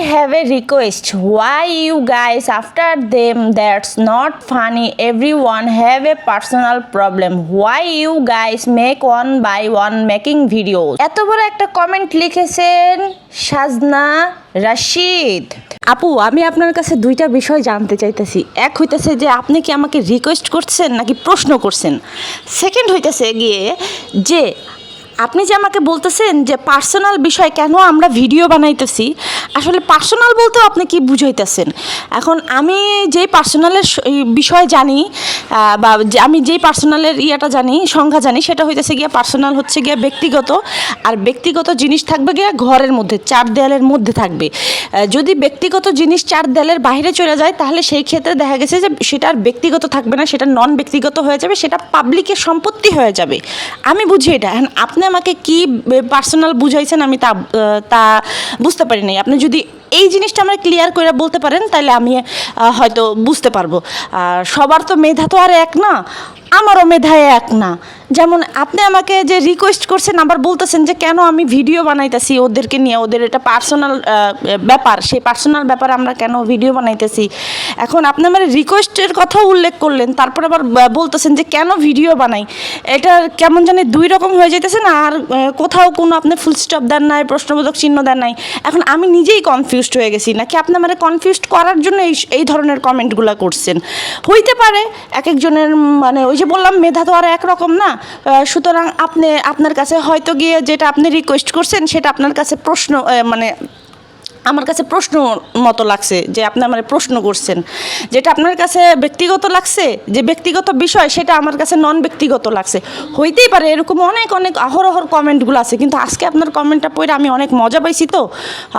have a request. Why you guys after them that's not funny. Everyone have a personal problem. Why you guys make one by one making videos? এত বড় একটা comment লিখেছেন সাজনা রাশিদ আপু আমি আপনার কাছে দুইটা বিষয় জানতে চাইতেছি এক হইতেছে যে আপনি কি আমাকে রিকোয়েস্ট করছেন নাকি প্রশ্ন করছেন সেকেন্ড হইতেছে গিয়ে যে আপনি যে আমাকে বলতেছেন যে পার্সোনাল বিষয় কেন আমরা ভিডিও বানাইতেছি, আসলে পার্সোনাল বলতেও আপনি কি বুঝাইতেছেন? এখন আমি যেই পার্সোনালের বিষয় জানি বা আমি যেই পার্সোনালের ইয়েটা জানি সংখ্যা জানি, সেটা হইতেছে গিয়ে পার্সোনাল হচ্ছে গিয়ে ব্যক্তিগত, আর ব্যক্তিগত জিনিস থাকবে গিয়ে ঘরের মধ্যে, চার দেয়ালের মধ্যে থাকবে। যদি ব্যক্তিগত জিনিস চার দেয়ালের বাইরে চলে যায়, তাহলে সেই ক্ষেত্রে দেখা গেছে যে সেটা আর ব্যক্তিগত থাকবে না, সেটা নন ব্যক্তিগত হয়ে যাবে, সেটা পাবলিকের সম্পত্তি হয়ে যাবে। আমি বুঝি এটা। এখন আপনি আমাকে কি পার্সোনাল বুঝাইছেন আমি তা তা বুঝতে পারি নাই। আপনি যদি এই জিনিসটা আমরা ক্লিয়ার করে বলতে পারেন তাহলে আমি হয়তো বুঝতে পারব। আর সবার তো মেধা তো আর এক না। আমারও মেধায় এক না। যেমন আপনি আমাকে যে রিকোয়েস্ট করছেন, আবার বলতেছেন যে, কেন আমি ভিডিও বানাইতেছি ওদেরকে নিয়ে? ওদের এটা পার্সোনাল ব্যাপার। সেই পার্সোনাল ব্যাপারে আমরা কেন ভিডিও বানাইতেছি? এখন আপনি আমার রিকোয়েস্টের কথাও উল্লেখ করলেন, তারপর আবার বলতেছেন যে, কেন ভিডিও বানাই? এটা কেমন জানি দুই রকম হয়ে যেতেছে না, আর কোথাও কোনো আপনি ফুল স্টপ দেন নাই, প্রশ্নবোধক চিহ্ন দেন নাই। এখন আমি নিজেই কনফিউজড হয়ে গেছি, নাকি আপনি আমার কনফিউজড করার জন্য এই এই ধরনের কমেন্টগুলো করছেন? হইতে পারে এক একজনের মানে ওই যে বললাম, মেধা তো আর একরকম না। সুতরাং আপনি, আপনার কাছে হয়তো গিয়ে যেটা আপনি রিকোয়েস্ট করছেন, সেটা আপনার কাছে প্রশ্ন মানে আমার কাছে প্রশ্ন মতো লাগছে, যে আপনি আমার প্রশ্ন করছেন। যেটা আপনার কাছে ব্যক্তিগত লাগছে, যে ব্যক্তিগত বিষয়, সেটা আমার কাছে নন ব্যক্তিগত লাগছে। হইতেই পারে এরকম অনেক অনেক অহরহর কমেন্টগুলো আছে, কিন্তু আজকে আপনার কমেন্টটা পড়ে আমি অনেক মজা পাইছি তো,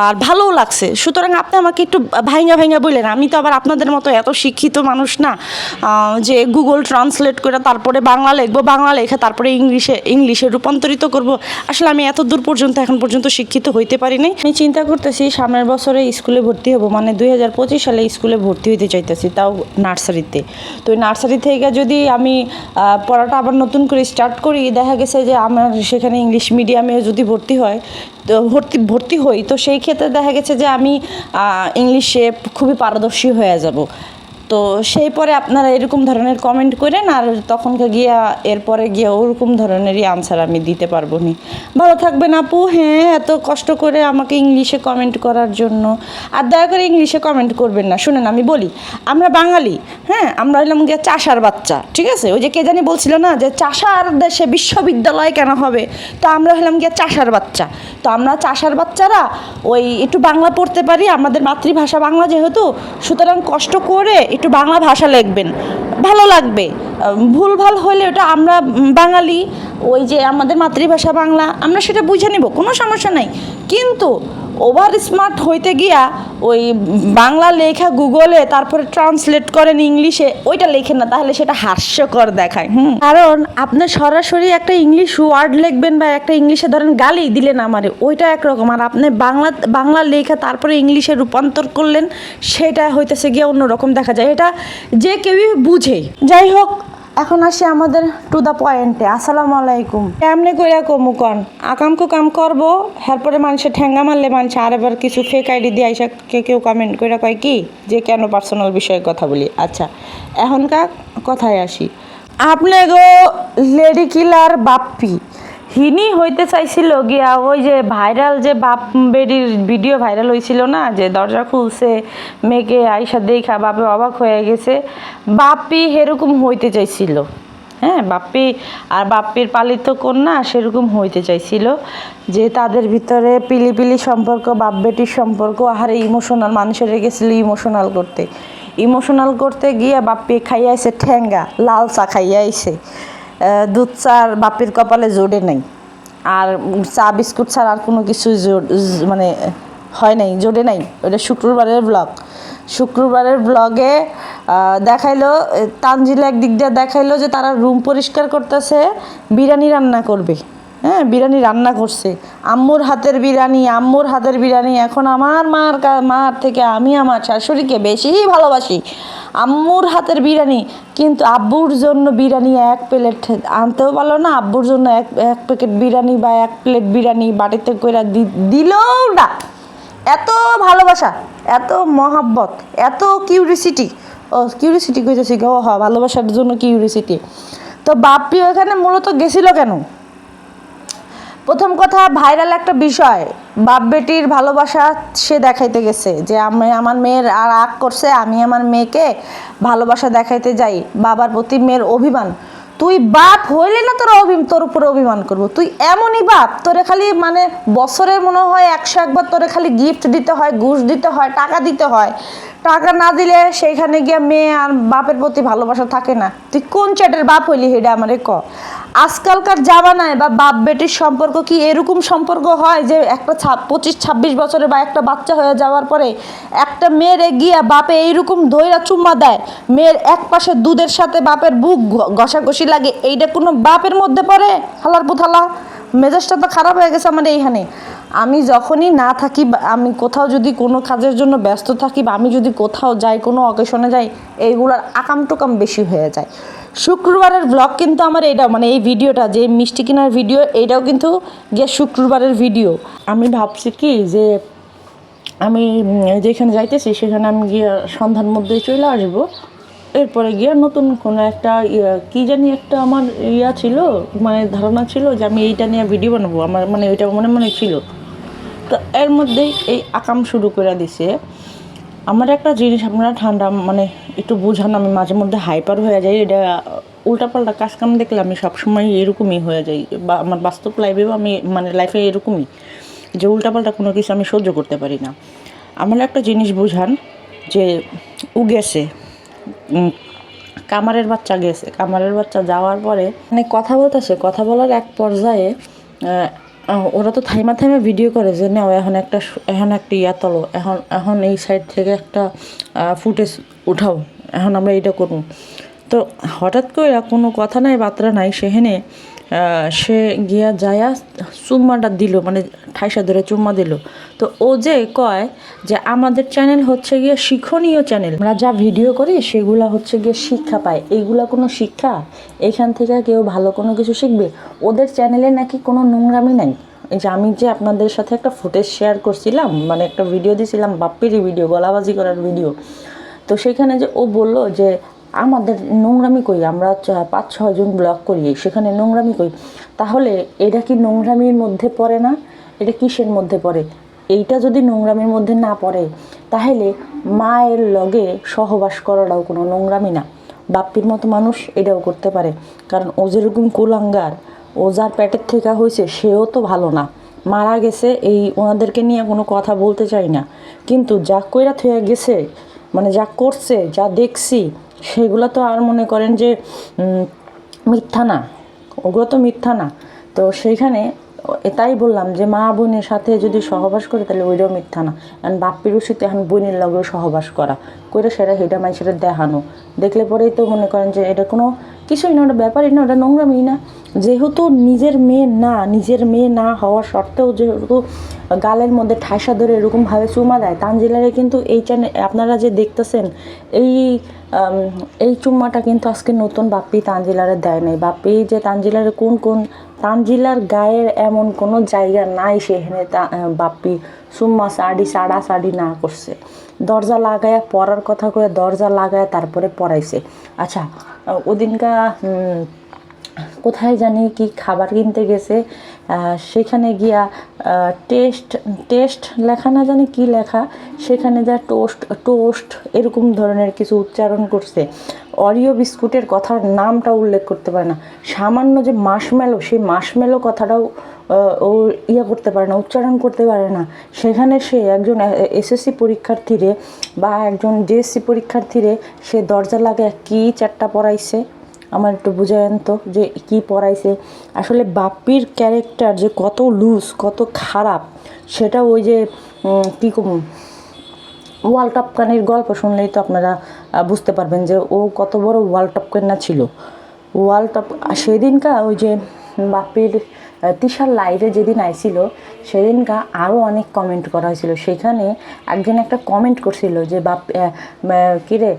আর ভালোও লাগছে। সুতরাং আপনি আমাকে একটু ভাইঙ্গা ভাইঙ্গা বললেন, আমি তো আবার আপনাদের মতো এত শিক্ষিত মানুষ না যে গুগল ট্রান্সলেট করে তারপরে বাংলা লিখব, বাংলা লেখে তারপরে ইংলিশে ইংলিশে রূপান্তরিত করব। আসলে আমি এত দূর পর্যন্ত, এখন পর্যন্ত শিক্ষিত হইতে পারিনি আমি চিন্তা করতেছি সামনের বছরে স্কুলে ভর্তি হব মানে দুই হাজার পঁচিশ সালে স্কুলে ভর্তি হইতে চাইতেছি, তাও নার্সারিতে। তো ওই নার্সারি থেকে যদি আমি পড়াটা আবার নতুন করে স্টার্ট করি, দেখা গেছে যে আমার সেখানে ইংলিশ মিডিয়ামে যদি ভর্তি হয়, তো ভর্তি ভর্তি হই, তো সেই ক্ষেত্রে দেখা গেছে যে আমি ইংলিশে খুবই পারদর্শী হয়ে যাব। তো সেই পরে আপনারা এরকম ধরনের কমেন্ট করেন আর তখনকে গিয়া এরপরে গিয়ে ওরকম ধরনেরই আনসার আমি দিতে পারব নি। ভালো থাকবেন আপু হ্যাঁ এত কষ্ট করে আমাকে ইংলিশে কমেন্ট করার জন্য। আর দয়া করে ইংলিশে কমেন্ট করবেন না। শুনেন, আমি বলি, আমরা বাঙালি হ্যাঁ আমরা হইলাম গিয়ে চাষার বাচ্চা, ঠিক আছে? ওই যে কে জানি বলছিল না যে চাষার দেশে বিশ্ববিদ্যালয় কেন হবে? তো আমরা হলাম গিয়ে চাষার বাচ্চা। তো আমরা চাষার বাচ্চারা ওই একটু বাংলা পড়তে পারি, আমাদের মাতৃভাষা বাংলা যেহেতু, সুতরাং কষ্ট করে একটু বাংলা ভাষা লিখবেন ভালো লাগবে। ভুল ভালো হলে ওটা আমরা বাঙালি ওই যে আমাদের মাতৃভাষা বাংলা, আমরা সেটা বুঝে নেব, কোনো সমস্যা নাই। কিন্তু ওভার স্মার্ট হইতে গিয়া ওই বাংলা লেখা গুগলে তারপরে ট্রান্সলেট করেন ইংলিশে, ওইটা লেখেন না, তাহলে সেটা হাস্যকর দেখায়, হুম। কারণ আপনি সরাসরি একটা ইংলিশ ওয়ার্ড লিখবেন বা একটা ইংলিশে ধরেন গালি দিলেন আমারে, ওইটা একরকম। আর আপনি বাংলা বাংলা লেখা তারপরে ইংলিশে রূপান্তর করলেন, সেটা হইতেছে গিয়ে অন্যরকম দেখা যায়। এটা যে কেউই বুঝে। যাই হোক এখন আসি আমাদের টু দ্য পয়েন্টে আসসালামু আলাইকুম। কেমনে কইরা কমু কন? আকাম কু কাম করব এরপরে মানুষের ঠেঙ্গা মারলে মানুষ আর এবার কিছু ফেক আইডি দিয়ে আইসা কে কেউ কমেন্ট কইরা কয় কি? যে কেন পার্সোনাল বিষয়ে কথা বলি। আচ্ছা এখনকার কথায় আসি। আপনি গো লেডি কিলার বাপ্পি হিনি হইতে চাইছিল গিয়া ওই যে ভাইরাল যে বাপ বেডির ভিডিও ভাইরাল হয়েছিল না, যে দরজা খুলছে, মেয়েকে আইসা দেখা বাপে অবাক হয়ে গেছে। বাপ্পি এরকম হইতে চাইছিল। হ্যাঁ বাপ্পি আর বাপ্পির পালিত কন্যা সেরকম হইতে চাইছিল, যে তাদের ভিতরে পিলিপিলি সম্পর্ক, বাপ বেটির সম্পর্ক, আহারে ইমোশনাল, মানুষের গেছিল ইমোশনাল করতে। ইমোশনাল করতে গিয়ে বাপ্পি খাইয়াইছে ঠেঙ্গা লাল চা খাইয়াইছে দুধ চার বাপের কপালে জোরে নাই। আর চা, বিস্কুট ছাড়া আর কোনো কিছু মানে হয় নাই, জোরে নাই। ওটা শুক্রবারের ব্লগ শুক্রবারের ব্লগে দেখাইলো তানজিলা একদিক দিয়ে দেখাইলো যে তারা রুম পরিষ্কার করতেছে, বিরিয়ানি রান্না করবে। হ্যাঁ বিরিয়ানি রান্না করছে। আম্মুর হাতের বিরিয়ানি, আম্মুর হাতের বিরিয়ানি। এখন আমার মার মার থেকে আমি আমার শাশুড়িকে বেশি ভালোবাসি আম্মুর হাতের বিরিয়ানি। কিন্তু আব্বুর জন্য বিরিয়ানি এক প্লেট আনতেও পারল না। আব্বুর জন্য এক এক প্যাকেট বিরিয়ানি বা এক প্লেট বিরিয়ানি বাড়িতে করে দিলেও না। এত ভালোবাসা, এত মহাব্বত, এত কিউরিসিটি ও কিউরিসিটি কইতেছি গো, হ, ভালোবাসার জন্য কিউরিসিটি তো বাপ্পি ওখানে মূলত গেছিল কেন? প্রথম কথা, ভাইরাল একটা বিষয়। বাপ বেটির ভালোবাসা সে দেখাইতে গেছে যে, আমি, আমার মেয়ের আর আগ করছে, আমি আমার মেয়েকে ভালোবাসা দেখাইতে যাই। বাবার প্রতি মেয়ের অভিমান। তুই বাপ হইলে না তোর অভি তোর উপরে অভিমান করব। তুই এমনই বাপ, তোরে খালি মানে বছরে মনে হয় একশো একবার তোরে খালি গিফট দিতে হয়, ঘুষ দিতে হয়, টাকা দিতে হয়। টাকা না দিলে সেইখানে গিয়ে মেয়ে আর বাপের প্রতি ভালোবাসা থাকে না। তুই কোন চ্যাটের বাপ হইলি হেডা আমারে ক। আজকালকার জামানায় বা বাপ বেটির সম্পর্ক কি এরকম সম্পর্ক হয় যে একটা পঁচিশ, ছাব্বিশ বছরে বা একটা বাচ্চা হয়ে যাওয়ার পরে একটা মেয়ের গিয়া বাপে এইরকম ধৈরা চুম্মা দেয়, মেয়ের এক পাশে দুধের সাথে বাপের বুক ঘষাঘষি লাগে, এইটা কোনো বাপের মধ্যে পড়ে? হালার পুথালা মেজাজটা তো খারাপ হয়ে গেছে আমার এইখানে আমি যখনই না থাকি আমি কোথাও যদি কোনো কাজের জন্য ব্যস্ত থাকি বা আমি যদি কোথাও যাই, কোনো অকেশনে যাই, এইগুলোর আকাম টোকাম বেশি হয়ে যায়। শুক্রবারের ব্লগ কিন্তু আমার এটা মানে এই ভিডিওটা, যে মিষ্টি কেনার ভিডিও এইটাও কিন্তু গিয়ে শুক্রবারের ভিডিও আমি ভাবছি কি যে আমি যেখানে যাইতেছি, সেখানে আমি গিয়ে সন্ধ্যার মধ্যে চলে আসব। এরপরে গিয়ে নতুন কোনো একটা ইয়া, কী জানি একটা আমার ইয়া ছিল মানে ধারণা ছিল যে আমি এইটা নিয়ে ভিডিও বানাবো। আমার মানে ওইটা মনে মনে ছিল। তো এর মধ্যেই এই আকাম শুরু করে দিছে। আমার একটা জিনিস আপনারা ঠান্ডা মানে একটু বুঝান, আমি মাঝে মধ্যে হাইপার হয়ে যাই। এটা উল্টাপাল্টা কাজ কাম দেখলে আমি সবসময় এরকমই হয়ে যাই। বা আমার বাস্তব লাইফেও আমি মানে লাইফে এরকমই যে উল্টাপাল্টা কোনো কিছু আমি সহ্য করতে পারি না। আমার একটা জিনিস বুঝান যে ও গেছে কামারের বাচ্চা গেছে। কামারের বাচ্চা যাওয়ার পরে মানে কথা বলতেছে, কথা বলার এক পর্যায়ে ওরা তো থাইমা থাইমা ভিডিও করে যে, নাও, এখন একটা এখন একটা ইয়া তলো, এখন এখন এই সাইড থেকে একটা ফুটেজ উঠাও, এখন আমরা এটা করব। তো হঠাৎ করে কোনো কথা নাই বার্তা নাই, সেখানে সে গিয়া যায়া চুম্মাটা দিল মানে ঠাইসা ধরে চুম্মা দিল। তো ও যে কয় যে আমাদের চ্যানেল হচ্ছে গিয়ে শিক্ষণীয় চ্যানেল আমরা যা ভিডিও করি সেগুলা হচ্ছে গিয়ে শিক্ষা পায়। এইগুলা কোনো শিক্ষা? এখান থেকে কেউ ভালো কোনো কিছু শিখবে? ওদের চ্যানেলে নাকি কোনো নোংরামি নাই? এই যে আমি যে আপনাদের সাথে একটা ফুটেজ শেয়ার করছিলাম মানে একটা ভিডিও দিয়েছিলাম বাপ্পিরই ভিডিও গলাবাজি করার ভিডিও তো সেখানে যে ও বলল যে আমাদের নোংরামি কই আমরা পাঁচ ছজন ব্লগ করি, সেখানে নোংরামি কই তাহলে এটা কি নোংরামির মধ্যে পড়ে না? এটা কিসের মধ্যে পড়ে? এইটা যদি নোংরামির মধ্যে না পড়ে, তাহলে মায়ের লগে সহবাস করাটাও কোনো নোংরামি না। বাপ্পির মতো মানুষ এটাও করতে পারে। কারণ ও যেরকম কুলাঙ্গার, ও যার পেটের থেকে হয়েছে, সেও তো ভালো না। মারা গেছে এই ওনাদেরকে নিয়ে কোনো কথা বলতে চাই না। কিন্তু যা কইরা থয়ে গেছে মানে যা করছে, যা দেখছি সেগুলো তো আর মনে করেন যে মিথ্যা না। ওগুলো তো মিথ্যা না। তো সেইখানে এটাই বললাম যে, মা বোনের সাথে যদি সহবাস করে, তাহলে ওইটাও মিথ্যা না। কারণ বাপ্পির উচিত এখন বোনের লগেও সহবাস করা। করে সেটা হেটা মাই সেটা দেখানো দেখলে পরেই তো মনে করেন যে, এটা কোনো কিছুই না, ওটা ব্যাপারই না, ওটা নোংরামি না। যেহেতু নিজের মেয়ে না, নিজের মেয়ে না হওয়া সত্ত্বেও যেহেতু গালের মধ্যে ঠাসা ধরে এরকমভাবে চুমা দেয়। তানজিলারে কিন্তু এই চ্যানেল আপনারা যে দেখতেছেন, এই এই চুম্মাটা কিন্তু আজকে নতুন বাপ্পি তানজিলারে দেয় নাই। বাপ্পি যে তানজিলারে কোন কোন, তানজিলার গায়ের এমন কোনো জায়গা নাই সেখানে বাপ্পি চুম্মা সাডি, সাড়া সাডি না করছে। দরজা লাগায় পড়ার কথা করে দরজা লাগায় তারপরে পড়াইছে আচ্ছা ওদিনকা কোথায় জানি কি খাবার কিনতে গেছে সেখানে গিয়া টেস্ট টেস্ট লেখা না জানি কি লেখা, সেখানে যা টোস্ট টোস্ট এরকম ধরনের কিছু উচ্চারণ করছে। অরিও বিস্কুটের কথার নামটা উল্লেখ করতে পারে না। সামান্য যে মাসমেলো সেই মাসমেলো কথাটাও ও ইয়ে করতে পারে না, উচ্চারণ করতে পারে না। সেখানে সে একজন এসএসসি পরীক্ষার্থীরে বা একজন জিএসসি পরীক্ষার্থীরে সে দরজা লাগায় কি চারটা পড়াইছে? আমার একটু বুঝায়েন তো যে কি পড়াইছে। আসলে বাপ্পির ক্যারেক্টার যে কত লুজ কত খারাপ, সেটা ওই যে কি কম কানের গল্প শুনলেই তো আপনারা বুঝতে পারবেন যে ও কত বড় ওয়ার্ল্ড কান না ছিল। ওয়ার্ল্ড কাপ, সেদিনকার সেদিনকা ওই যে বাপ্পির তিশার লাইভে যেদিন আইছিল সেদিনকা আরও অনেক কমেন্ট করা হয়েছিল। সেখানে একজন একটা কমেন্ট করছিল যে, বাপ কিরে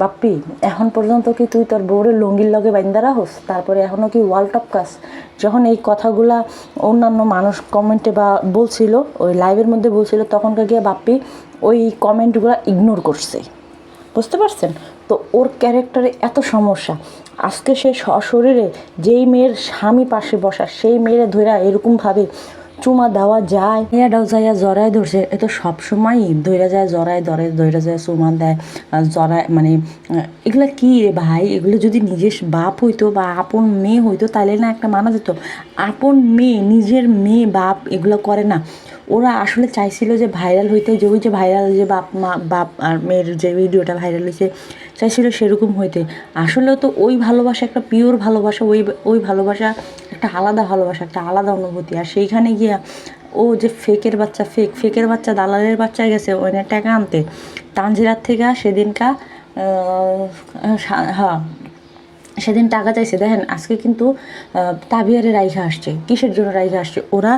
বাপ্পি, এখন পর্যন্ত কি তুই তোর বউরে লুঙ্গির লগে বাইন্দা রাখোস? তারপরে এখনও কি ওয়ার্ল্ড টপ কাজ? যখন এই কথাগুলা অন্যান্য মানুষ কমেন্টে বা বলছিল, ওই লাইভের মধ্যে বলছিল, তখনকার গিয়ে বাপ্পি ওই কমেন্টগুলো ইগনোর করছে। বুঝতে পারছেন? তো ওর ক্যারেক্টারে এত সমস্যা। আজকে সে সশরীরে যেই মেয়ের স্বামী পাশে বসা, সেই মেয়েরা ধরে এরকমভাবে চুমা দেওয়া যায়। মেয়েটাও যাইয়া জড়ায় ধরছে। এ তো সবসময়ই ধৈরা যায়, জড়ায় ধরে ধৈরা যায়, চুমা দেয় জড়ায় মানে এগুলো কী রে ভাই? এগুলো যদি নিজের বাপ হইতো বা আপন মেয়ে হইতো তাহলে না একটা মানা যেত। আপন মেয়ে, নিজের মেয়ে বাপ এগুলো করে না। ওরা আসলে চাইছিল যে ভাইরাল হইতে যে ওই যে ভাইরাল যে বাপ মা, বাপ আর মেয়ের যে ভিডিওটা ভাইরাল হয়েছে চাইছিল সেরকম হইতে। আসলে তো ওই ভালোবাসা একটা পিওর ভালোবাসা, ওই ওই ভালোবাসা একটা আলাদা ভালোবাসা, একটা আলাদা অনুভূতি। আর সেইখানে গিয়া ও যে ফেকের বাচ্চা ফেক ফেকের বাচ্চা, দালালের বাচ্চা গেছে ওইনে টাকা আনতে। তানজিরার থেকে সেদিনকা হ্যাঁ সেদিন টাকা চাইছে, দেখেন আজকে কিন্তু তাবিয়ারে রাইখা আসছে, কিসের জন্য রাইখা আসছে? ওরা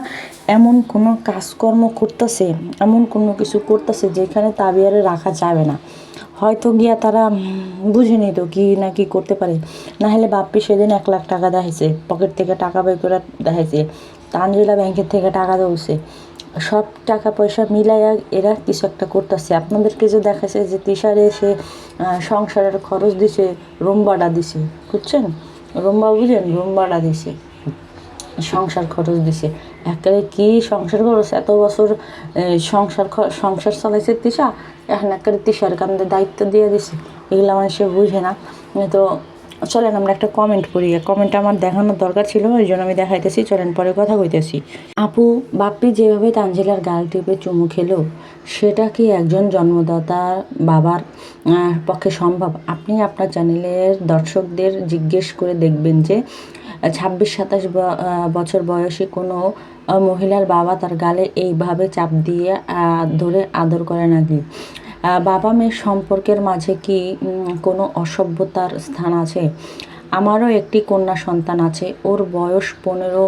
এমন কোনো কাজকর্ম করতেছে, এমন কোনো কিছু করতেছে যেখানে তাবিয়ারে রাখা যাবে না। হয়তো গিয়া তারা বুঝে বুঝেনি তো কি না কি করতে পারে। না হলে বাপ্পি সেদিন এক লাখ টাকা দেখাইছে, পকেট থেকে টাকা বের করে দেখাইছে, তানজিলা ব্যাংকের থেকে টাকা দেওয়াছে সব টাকা পয়সা মিলাইয়া এরা কিছু একটা করতেছে। আপনাদেরকে যে দেখাচ্ছে যে তিশারে এসে সংসারের খরচ দিছে রুমবাড়া দিছে, বুঝছেন? রুম্বা বুঝেন? রুমবাড়া দিছে, সংসার খরচ দিছে। একেবারে কি সংসার খরচ? এত বছর সংসার সংসার চালাইছে তিশা, এখন একেবারে তিশার কান্দে দায়িত্ব দিয়ে দিছে। এগুলো মানুষে বুঝে না। তো চলেন, আমরা একটা কমেন্ট করি। কমেন্ট আমার দেখানোর দরকার ছিল, ওই জন্য আমি দেখাইতেছি, চলেন, পরে কথা কইতেছি। আপু, বাপ্পি যেভাবে তানজিলার গাল টিপে চুমু খেলো, সেটা কি একজন জন্মদাতা বাবার পক্ষে সম্ভব? আপনি আপনার চ্যানেলের দর্শকদের জিজ্ঞেস করে দেখবেন যে, ছাব্বিশ, সাতাশ বছর বয়সী কোনো মহিলার বাবা তার গালে এইভাবে চাপ দিয়ে ধরে আদর করে নাকি? বাবা মেয়ের সম্পর্কের মাঝে কি কোনো অসভ্যতার স্থান আছে? আমারও একটি কন্যা সন্তান আছে, ওর বয়স পনেরো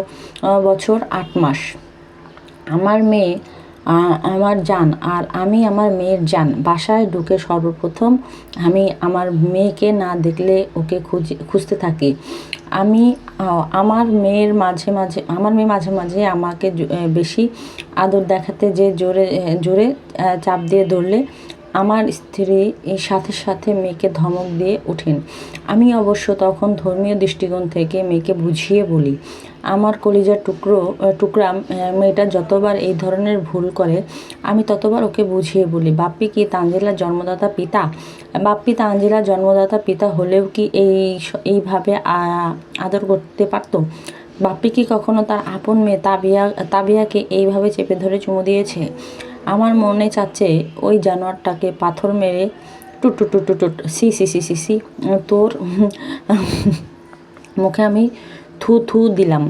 বছর আট মাস। আমার মেয়ে আমার জান আর আমি আমার মেয়ের জান। বাসায় ঢুকে সর্বপ্রথম আমি আমার মেয়েকে না দেখলে ওকে খুঁজে, খুঁজতে থাকি। আমি আমার মেয়ের মাঝে মাঝে, আমার মেয়ে মাঝে মাঝে আমাকে বেশি আদর দেখাতে যে জোরে জোরে চাপ দিয়ে ধরলে আমার স্ত্রী এর সাথে সাথে মেয়েকে ধমক দিয়ে ওঠেন। আমি অবশ্য তখন ধর্মীয় দৃষ্টিকোণ থেকে মেয়েকে বুঝিয়ে বলি। আমার কলিজার টুকরো টুকরা মেয়েটা যতবার এই ধরনের ভুল করে, আমি ততবার ওকে বুঝিয়ে বলি, বাপ্পি কি তানজিলার জন্মদাতা পিতা? বাপ্পি তানজিলার জন্মদাতা পিতা হলেও কি এই এইভাবে আদর করতে পারতো? বাপ্পি কি কখনো তার আপন মেয়ে তাবিয়া, তাবিয়াকে এইভাবে চেপে ধরে চুমু দিয়েছে? আমার মনে চাচ্ছে ওই জানোয়ারটাকে পাথর মেরে টুট টুট টুট সি সি সি সি সি, তোর মুখে আমি থু থু দিলাম।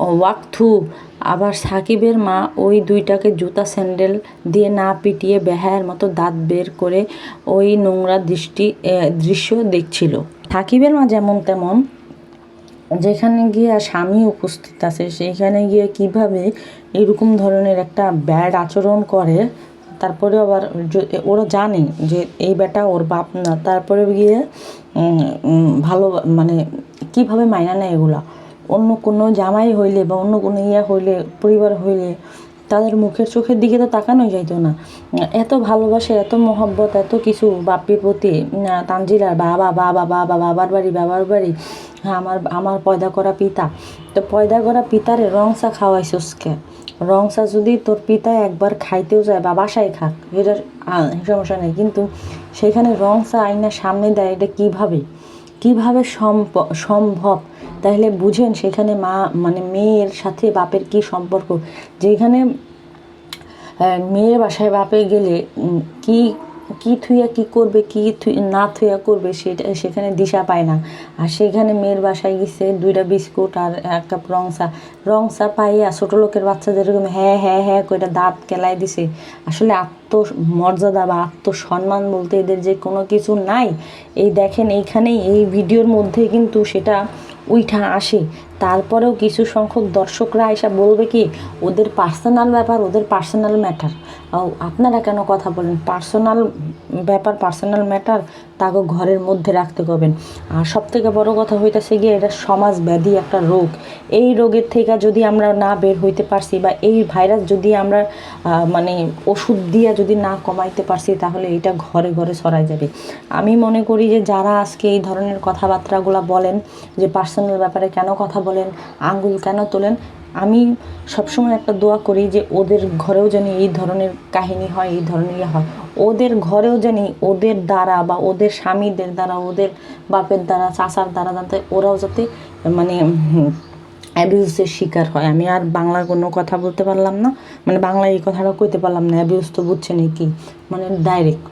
ওয়াক থু। আবার সাকিবের মা ওই দুইটাকে জুতা, স্যান্ডেল দিয়ে না পিটিয়ে বেহায়ের মতো দাঁত বের করে ওই নোংরা দৃষ্টি দৃশ্য দেখছিল। সাকিবের মা যেমন তেমন যেখানে গিয়ে স্বামী উপস্থিত আছে, সেইখানে গিয়ে কীভাবে এরকম ধরনের একটা ব্যাড আচরণ করে, তারপরে আবার ওরা জানে যে এই ব্যাটা ওর বাপ না, তারপরে গিয়ে ভালো মানে কীভাবে মাইনা নেয় এগুলা? অন্য কোনো জামাই হইলে বা অন্য কোনো ইয়া হইলে, পরিবার হইলে তাদের মুখের চোখের দিকে তো তাকানোই যাইতো না। এত ভালোবাসা, এত মহব্বত, এত কিছু বাপির প্রতি তানজিলার বাবা বাবা বাবা, বাবার বাড়ি বাবার বাড়ি, আমার আমার পয়দা করা পিতা। তো পয়দা করা পিতারে রংসা খাওয়াইছস কে রংসা যদি তোর পিতা একবার খাইতেও যায় বা বাসায় খাক, এটার সমস্যা নেই। কিন্তু সেখানে রংসা আইনা সামনে দেয়, এটা কীভাবে? কীভাবে সম্ভব? তাহলে বুঝেন সেখানে মা মানে মেয়ের সাথে বাপের কি সম্পর্ক? যেখানে মেয়ের বাসায় বাপে গেলে কি কি থুইয়া কি করবে, কি না থুইয়া করবে সেটা, সেখানে দিশা পায় না। আর সেখানে মেয়ের বাসায় গেছে দুইটা বিস্কুট আর এক কাপ রংসা রংসা পাইয়া ছোটো লোকের বাচ্চাদের এরকম হ্যাঁ হ্যাঁ হ্যাঁ করে দাঁত কেলাই দিছে। আসলে আত্মমর্যাদা বা আত্মসম্মান বলতে এদের যে কোনো কিছু নাই। এই দেখেন এইখানেই এই ভিডিওর মধ্যে কিন্তু সেটা উইঠা আসে। তারপরেও কিছু সংখ্যক দর্শকরা এসে বলবে কি, ওদের পার্সোনাল ব্যাপার, ওদের পার্সোনাল ম্যাটার আপনারা কেন কথা বলেন? পার্সোনাল ব্যাপার, পার্সোনাল ম্যাটার তাকে ঘরের মধ্যে রাখতে করবেন আর সব থেকে বড় কথা হইতেছে গিয়ে, এটা সমাজ ব্যাধি একটা রোগ। এই রোগের থেকে যদি আমরা না বের হইতে পারছি বা এই ভাইরাস যদি আমরা মানে ওষুধ দিয়ে যদি না কমাইতে পারছি, তাহলে এটা ঘরে ঘরে ছড়াই যাবে। আমি মনে করি যে, যারা আজকে এই ধরনের কথাবার্তাগুলো বলেন, যে পার্সোনাল ব্যাপারে কেন কথা বলেন, আঙ্গুল কেন তোলেন আমি সবসময় একটা দোয়া করি যে ওদের ঘরেও যেন এই ধরনের কাহিনী হয়, এই ধরনের ইয়ে হয়। ওদের ঘরেও জানি ওদের দ্বারা বা ওদের স্বামীদের দ্বারা, ওদের বাপের দ্বারা, চাচার দ্বারা যাতে ওরাও যাতে মানে অ্যাবিউসের শিকার হয়। আমি আর বাংলা কোনো কথা বলতে পারলাম না। মানে বাংলায় এই কথাটা কইতে পারলাম না। অ্যাবিউস তো বুঝছেন কি? মানে ডাইরেক্ট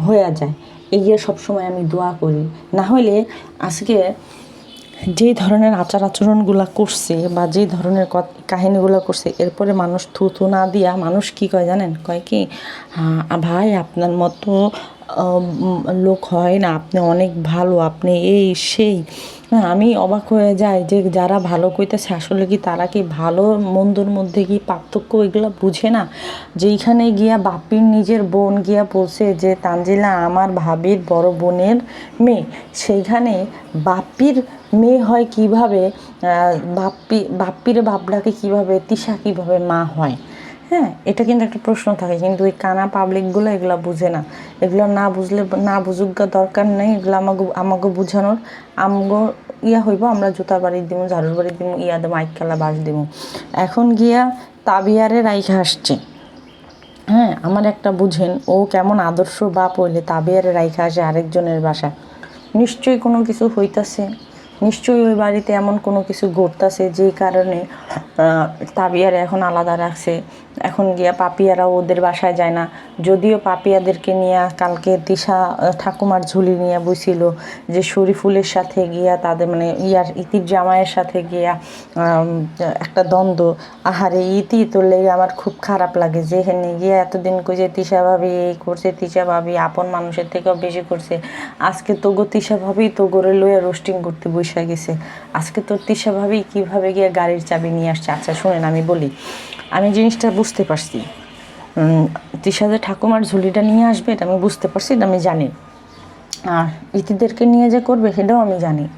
হয়ে যায়। এগিয়ে সবসময় আমি দোয়া করি। না হলে আজকে যে ধরনের আচার আচরণগুলো করছে বা যে ধরনের কাহিনিগুলো করছে এরপরে মানুষ থু থু না দিয়া মানুষ কি কয় জানেন? কয় কি "হ্যাঁ, ভাই আপনার মতো লোক হয় না, আপনি অনেক ভালো, আপনি এই সেই। আমি অবাক হয়ে যাই যে যারা ভালো কইতেছে, আসলে কি তারা কি ভালো মন্দর মধ্যে কি পার্থক্য এগুলো বুঝে না? যেইখানে গিয়া বাপির নিজের বোন গিয়া বলছে যে, তানজিলা, আমার ভাবির বড় বোনের মেয়ে। সেইখানে বাপির মেয়ে হয় কীভাবে বাপ্পি বাপ্পির বাবলাকে কীভাবে, তিশা কীভাবে মা হয়? হ্যাঁ এটা কিন্তু একটা প্রশ্ন থাকে, কিন্তু ওই কানা পাবলিকগুলো এগুলো বুঝে না। এগুলো না বুঝলে, না বুঝুক দরকার নেই, এগুলো আমাকে আমাকে বুঝানোর। আমগো ইয়া হইব, আমরা জুতা বাড়ি দিব, ঝাড়ুর বাড়ি দিব, ইয়া দেবো, মাইক খেলা বাস দিব। এখন গিয়া তাবিয়ারে রাইখা আসছে। হ্যাঁ আমার একটা বুঝেন, ও কেমন আদর্শ বাপ হইলে তাবিয়ারে রাইখা আসে আরেকজনের বাসা নিশ্চয়ই কোনো কিছু হইতাছে। নিশ্চয়ই ওই বাড়িতে এমন কোনো কিছু ঘটতাছে যেই কারণে তাবিয়ারে এখন আলাদা রাখছে। এখন গিয়া পাপিয়ারা ওদের বাসায় যায় না। যদিও পাপিয়াদেরকে নিয়ে কালকে তিশা ঠাকুমার ঝুলি নিয়ে বসছিল যে শরীফুলের সাথে গিয়া তাদের মানে ইয়ার ইতির জামাইয়ের সাথে গিয়া একটা দ্বন্দ্ব। আহারে, ইতি তোলে আমার খুব খারাপ লাগে যে হেনে গিয়া এতদিন কই যে তিশা ভাবি এই করছে, তিশা ভাবি আপন মানুষের থেকেও বেশি করছে। আজকে তো গো তিশা ভাবি তো গড়ে লইয়া রোস্টিং করতে বসে গেছে। আজকে তোর তিশা কীভাবে গিয়ে গাড়ির চাবি নিয়ে আসছে? আচ্ছা শুনেন, আমি বলি। আমি জিনিসটা বুঝতে পারছি। তিশা যে ঠাকুমার ঝুলিটা নিয়ে আসবে, এটা আমি বুঝতে পারছি আমি জানি। আর ইতিদেরকে নিয়ে যে করবে, সেটাও আমি জানি।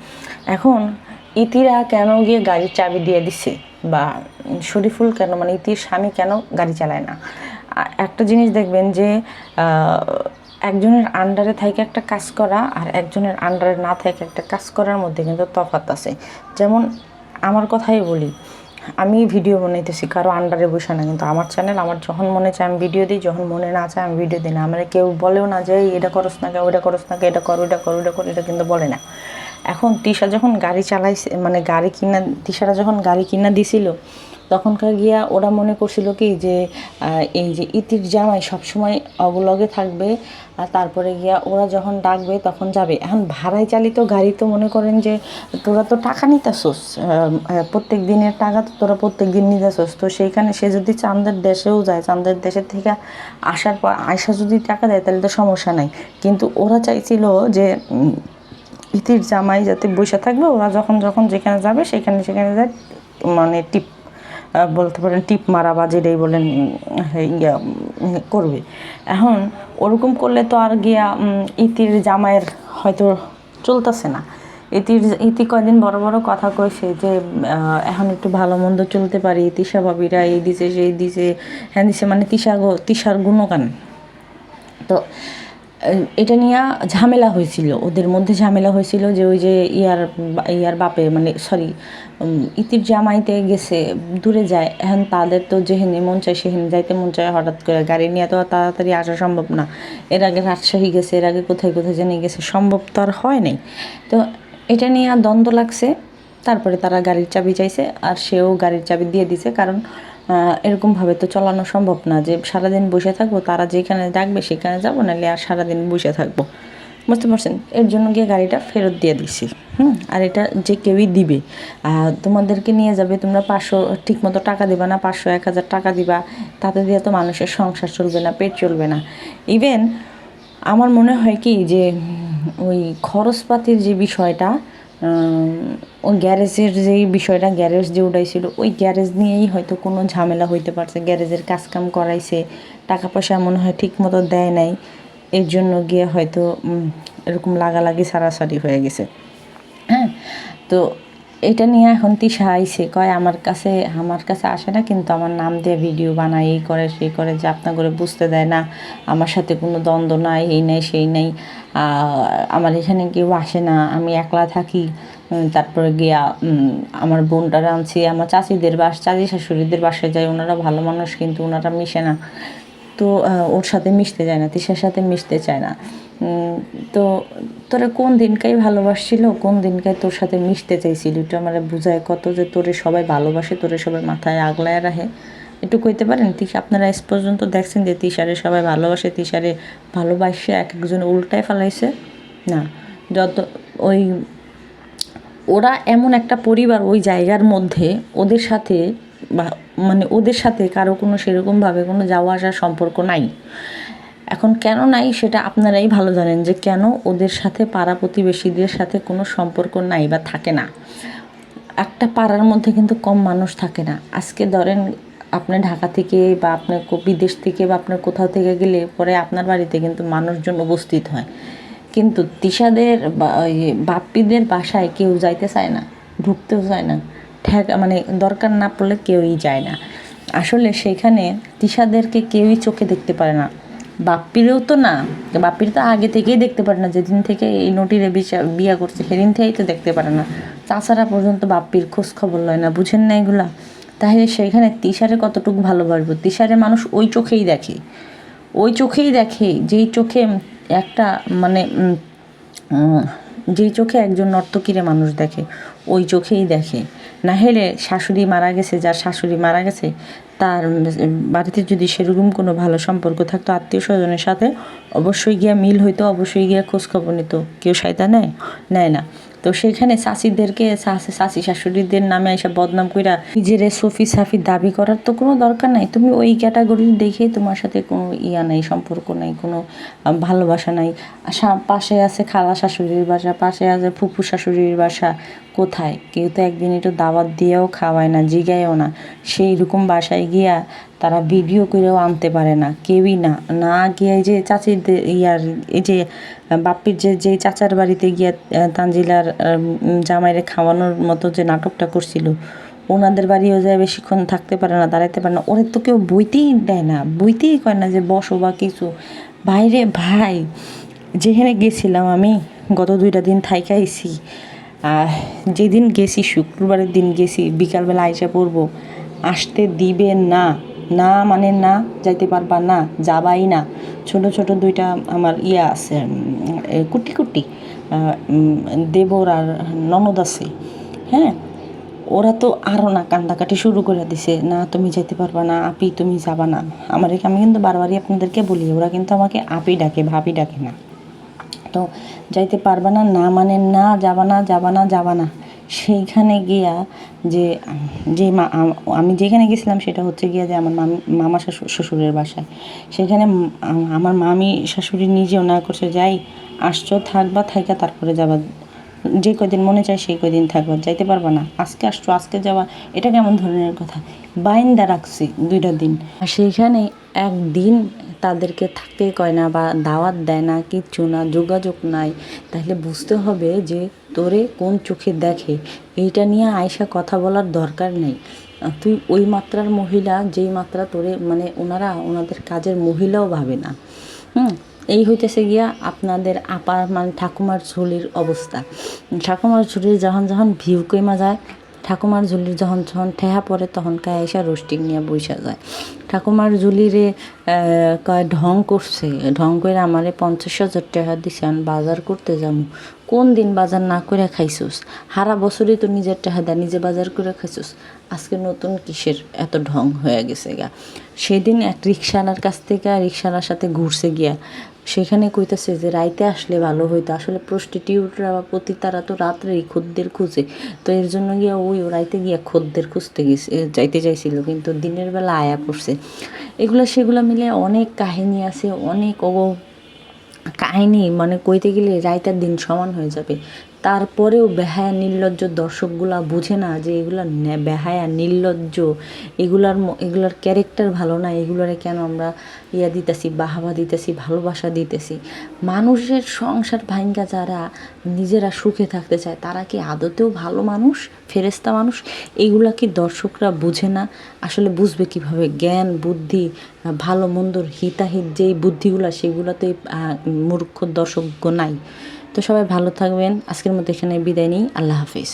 এখন, ইতিরা কেন গিয়ে গাড়ির চাবি দিয়ে দিছে? বা শরীফুল কেন মানে ইতির স্বামী কেন গাড়ি চালায় না? একটা জিনিস দেখবেন যে একজনের আন্ডারে থাকে একটা কাজ করা আর একজনের আন্ডারে না থাকে একটা কাজ করার মধ্যে কিন্তু তফাৎ আছে। যেমন আমার কথাই বলি, আমি ভিডিও বানাইতেছি, কারও আন্ডারে বসে না, কিন্তু আমার চ্যানেল আমার যখন মনে চায় আমি ভিডিও দিই, যখন মনে না চায় আমি ভিডিও দিই না। আমার কেউ বলেও না যে, "এই, এটা করস না কে ওটা করস না এটা কর ওটা কর ওটা কর, এটা কিন্তু বলে না। এখন তিশা যখন গাড়ি চালাইছে মানে গাড়ি কিনা, তিশারা যখন গাড়ি কিনা দিছিল তখনকার গিয়া ওরা মনে করছিল কি যে এই যে ইতির জামাই সবসময় অবলগে থাকবে, আর তারপরে গিয়া ওরা যখন ডাকবে তখন যাবে। এখন ভাড়ায় চালিত গাড়ি তো মনে করেন যে, তোরা তো টাকা নিতেছোস প্রত্যেক দিনের টাকা তো তোরা প্রত্যেক দিন নিতেছোস। তো সেইখানে সে যদি চাঁদের দেশেও যায়, চাঁদের দেশের থেকে আসার পর আয়সা যদি টাকা দেয় তাহলে তো সমস্যা নাই। কিন্তু ওরা চাইছিল যে ইতির জামাই যাতে বসে থাকবে, ওরা যখন যখন যেখানে যাবে সেখানে সেখানে যায় মানে টিপ বলতে পারেন, টিপ মারা বা যেটাই বলেন ইয়া করবে। এখন ওরকম করলে তো আর গিয়া ইতির জামাইয়ের হয়তো চলতেছে না। ইতির ইতি কয়দিন বড় বড় কথা কইছে যে এখন একটু ভালো মন্দ চলতে পারি তিশা ভাবিরা এই দিছে, সেই দিছে। হ্যাঁ দিছে মানে তিশা তিশার গুণগান। তো এটা নিয়ে ঝামেলা হয়েছিল। ওদের মধ্যে ঝামেলা হয়েছিল যে ওই যে ইয়ার ইয়ার বাপে মানে সরি ইতির জামাইতে গেছে, দূরে যায়। এখন তাদের তো যেখানে মন চায় সেখানে যাইতে মন চায়, হঠাৎ করে গাড়ি নিয়ে তো তাড়াতাড়ি আসা সম্ভব না। এর আগে রাজশাহী গেছে, এর আগে কোথায় কোথায় জেনে গেছে, সম্ভব তো আর হয় নাই। তো এটা নিয়ে দ্বন্দ্ব লাগছে। তারপরে তারা গাড়ির চাবি চাইছে, আর সেও গাড়ির চাবি দিয়ে দিছে, কারণ এরকমভাবে তো চালানো সম্ভব না যে সারাদিন বসে থাকব, তারা যেখানে ডাকবে সেখানে যাব, নাহলে আর সারাদিন বসে থাকব। বুঝতে পারছেন? এর জন্য গিয়ে গাড়িটা ফেরত দিয়ে দিছি, হুম? আর এটা যে কেউই দিবে। আর তোমাদেরকে নিয়ে যাবে, তোমরা পাঁচশো ঠিকমতো টাকা দিবা না, পাঁচশো, এক হাজার টাকা দিবা, তাতে দিয়ে তো মানুষের সংসার চলবে না, পেট চলবে না। ইভেন আমার মনে হয় কি যে, ওই খরচপাতির যে বিষয়টা ওই গ্যারেজের যেই বিষয়টা, গ্যারেজ যে উঠাইছিল, ওই গ্যারেজ নিয়েই হয়তো কোনো ঝামেলা হইতে পারছে। গ্যারেজের কাজকাম করাইছে টাকা পয়সা মনে হয় ঠিক মতো দেয় নাই, এর জন্য গিয়ে হয়তো এরকম লাগালাগি সারাসারি হয়ে গেছে। হ্যাঁ তো এটা নিয়ে এখন তিশা আইসে কয় আমার কাছে আমার কাছে আসে না, কিন্তু আমার নাম দিয়ে ভিডিও বানায়, এই করে, সেই করে, যে আপনা করে বুঝতে দেয় না, আমার সাথে কোনো দ্বন্দ্ব নাই, এই নাই, সেই নাই আমার এখানে কেউ আসে না, আমি একলা থাকি তারপরে গিয়া আমার বোনটারা আনছি, আমার চাচিদের বাস, চাচি শাশুড়িদের বাসায় যায়, ওনারা ভালো মানুষ, কিন্তু ওনারা মিশে না। তো ওর সাথে মিশতে যায় না তিশার সাথে মিশতে চায় না। তো তোরে কোন দিনকাই ভালোবাসছিল, কোন দিনকাই তোর সাথে মিশতে চাইছিল? একটু আমার বুঝায় কত যে তোরে সবাই ভালোবাসে, তোরে সবাই মাথায় আগলায় রাখে। একটু কইতে পারেন? তিশা আপনারা আজ পর্যন্ত দেখছেন যে তিশারে সবাই ভালোবাসে তিশারে ভালোবাসে এক একজন উল্টায় ফেলাইছে? না। যত ওই, ওরা এমন একটা পরিবার ওই জায়গার মধ্যে ওদের সাথে মানে ওদের সাথে কারও কোনো সেরকমভাবে কোনো যাওয়া আসার সম্পর্ক নাই। এখন কেন নাই সেটা আপনারাই ভালো জানেন যে কেন ওদের সাথে পাড়া প্রতিবেশীদের সাথে কোনো সম্পর্ক নাই বা থাকে না। একটা পাড়ার মধ্যে কিন্তু কম মানুষ থাকে না। আজকে ধরেন আপনি ঢাকা থেকে বা আপনার বিদেশ থেকে বা আপনার কোথাও থেকে গেলে পরে আপনার বাড়িতে কিন্তু মানুষজন উপস্থিত হয়। কিন্তু তিশাদের বাপ্পিদের বাসায় কেউ যাইতে চায় না, ঢুকতেও চায় না। ঠেক মানে দরকার না পড়লে কেউই যায় না। আসলে সেইখানে তিশাদেরকে কেউই চোখে দেখতে পারে না। বাপ্পিরেও তো না। বাপ্পির তো আগে থেকেই দেখতে পারে না। যেদিন থেকে এই নটিরে বিয়া করছে, সেদিন থেকেই তো দেখতে পারে না। চাচারা পর্যন্ত বাপ্পির খোঁজ খবর লয় না। বুঝেন না এগুলা? তাহলে সেইখানে তিশারে কতটুকু ভালোবাসবো? তিশারে মানুষ ওই চোখেই দেখে। ওই চোখেই দেখে। যেই চোখে একটা মানে যেই চোখে একজন নর্তকীরে মানুষ দেখে। ওই চোখেই দেখে। না হেলে শাশুড়ি মারা গেছে, যার শাশুড়ি মারা গেছে, তার বাড়িতে যদি সেরকম কোনো ভালো সম্পর্ক থাকতো আত্মীয় স্বজনের সাথে, অবশ্যই গিয়া মিল হইতো, অবশ্যই গিয়া খোঁজখবর নিত। কেউ সাইতা নেয়? নেয় না। তো সেখানে চাষিদেরকে চাষি শাশুড়িদের নামে এসে বদনাম কইরা নিজের সফি সাফি দাবি করার তো কোনো দরকার নাই। তুমি ওই ক্যাটাগরির দেখে তোমার সাথে কোনো ইয়া নাই, সম্পর্ক নাই, কোনো ভালোবাসা নাই। পাশে আছে খালা শাশুড়ির বাসা, পাশে আছে ফুফু শাশুড়ির বাসা কোথায়? কেউ তো একদিন একটু দাওয়াত দিয়েও খাওয়ায় না জিগায়ও না। সেই রকম বাসায় গিয়া তারা ভিডিও করেও আনতে পারে না কেউই না। না গিয়ে যে চাচিদের ইয়ার এই যে বাপ্পির যে যে চাচার বাড়িতে গিয়া তানজিলার জামাইরে খাওয়ানোর মতো যে নাটকটা করছিল ওনাদের বাড়িও যায় বেশিক্ষণ থাকতে পারে না দাঁড়াইতে পারে না ওদের তো কেউ বইতেই দেয় না বইতেই কয় না যে বসো বা কিছু। বাইরে ভাই যেখানে গেছিলাম আমি গত দুইটা দিন থাইকা আইছি আহ, যেদিন গেছি, শুক্রবারের দিন গেছি, বিকালবেলা আইসা পড়ব, আসতে দিবে না না মানে না, যাইতে পারবা না, যাবাই না। ছোট ছোট দুইটা আমার ইয়া আছে কুটি কুটি দেবর আর ননদ আছে হ্যাঁ? ওরা তো আরও না কান্দাকাটি শুরু করে দিছে, না তুমি যেতে পারবা না, আপি তুমি যাবা না। আমার আমি কিন্তু বারবারই আপনাদেরকে বলি, ওরা কিন্তু আমাকে আপি ডাকে, ভাবি ডাকে না। তো যাইতে পারবা না না মানে না, যাবা না যাবা না যাবা না। সেইখানে গিয়া যে যে মা, আমি যেখানে গেছিলাম সেটা হচ্ছে গিয়া যে আমার মামি মামা শ্বশুরের বাসায়। সেখানে আমার মামি, শাশুড়ি নিজে না করছে যাই, আসছো, থাকবা, থাইকা তারপরে যাবা। যে কদিন মনে চায় সেই কদিন থাকবা যাইতে পারবা না। আজকে আসছো, আজকে যাওয়া এটা কেমন ধরনের কথা? বাইন্দা রাখছি দুইটা দিন। আর সেইখানে একদিন তাদেরকে থাকতে কয় না বা দাওয়াত দেয় না, কিচ্ছু না, যোগাযোগ নাই। তাহলে বুঝতে হবে যে তোরে কোন চোখে দেখে। এইটা নিয়ে আয়সা কথা বলার দরকার নেই। তুই ওই মাত্রার মহিলা, যেই মাত্রা তোরে মানে ওনারা, ওনাদের কাজের মহিলাও ভাবে না। হুম? এই হইতেছে গিয়া আপনাদের আপার মানে ঠাকুমার ঝুলির অবস্থা। ঠাকুমার ঝুলির যখন যখন ভিউ কইমা যায়, ঠাকুমার ঝুলির যখন যখন ঠেহা পড়ে, তখন কায় এসে রোস্টিং নিয়ে বইসা যায়। ঠাকুমার ঝুলিরে কয় ঢং করছে, ঢং করে আমারে পঞ্চাশ হাজার টাকা দিছে, আমি বাজার করতে যাব কোন দিন বাজার না করে খাইছুস? সারা বছরই তো নিজের টাকা দেয়, নিজে বাজার করে খাইছুস। আজকে নতুন কিসের এত ঢং হয়ে গেছে গা। সেদিন এক রিক্সাওয়ালার কাছ থেকে, রিক্সাওয়ালার সাথে ঘুরছে গিয়া সেখানে কইতেছে যে রাইতে আসলে ভালো হইতো। আসলে প্রস্টিটিউটরা বা পতিতারা তো রাত্রেই খদ্দের খুঁজে। তো এর জন্য গিয়া ওই রাইতে গিয়া খদ্দের খুঁজতে গেছে যাইতে চাইছিল। কিন্তু দিনের বেলা আয়া পড়ছে। এগুলো সেগুলো মিলে অনেক কাহিনী আছে, অনেক ও কাহিনী। মানে কইতে গেলে রাইতার দিন সমান হয়ে যাবে। তারপরেও বেহায়া নির্লজ্জ দর্শকগুলা বুঝে না যে এগুলা বেহায়া, নির্লজ্জ। এগুলার এগুলার ক্যারেক্টার ভালো না, এগুলারে কেন আমরা ইয়া দিতেছি, বাহাবা দিতেছি, ভালোবাসা দিতেছি? মানুষের সংসার ভাঙ্গা যারা নিজেরা সুখে থাকতে চায়, তারা কি আদতেও ভালো মানুষ ফেরেস্তা মানুষ? এগুলা কি দর্শকরা বুঝে না? আসলে বুঝবে কীভাবে? জ্ঞান, বুদ্ধি ভালো, মন্দর, হিতাহিত যেই বুদ্ধিগুলা সেগুলোতে মূর্খ দর্শক নাই। তো সবাই ভালো থাকবেন। আজকের মতো এখানে বিদায় নিই। আল্লাহ হাফিজ।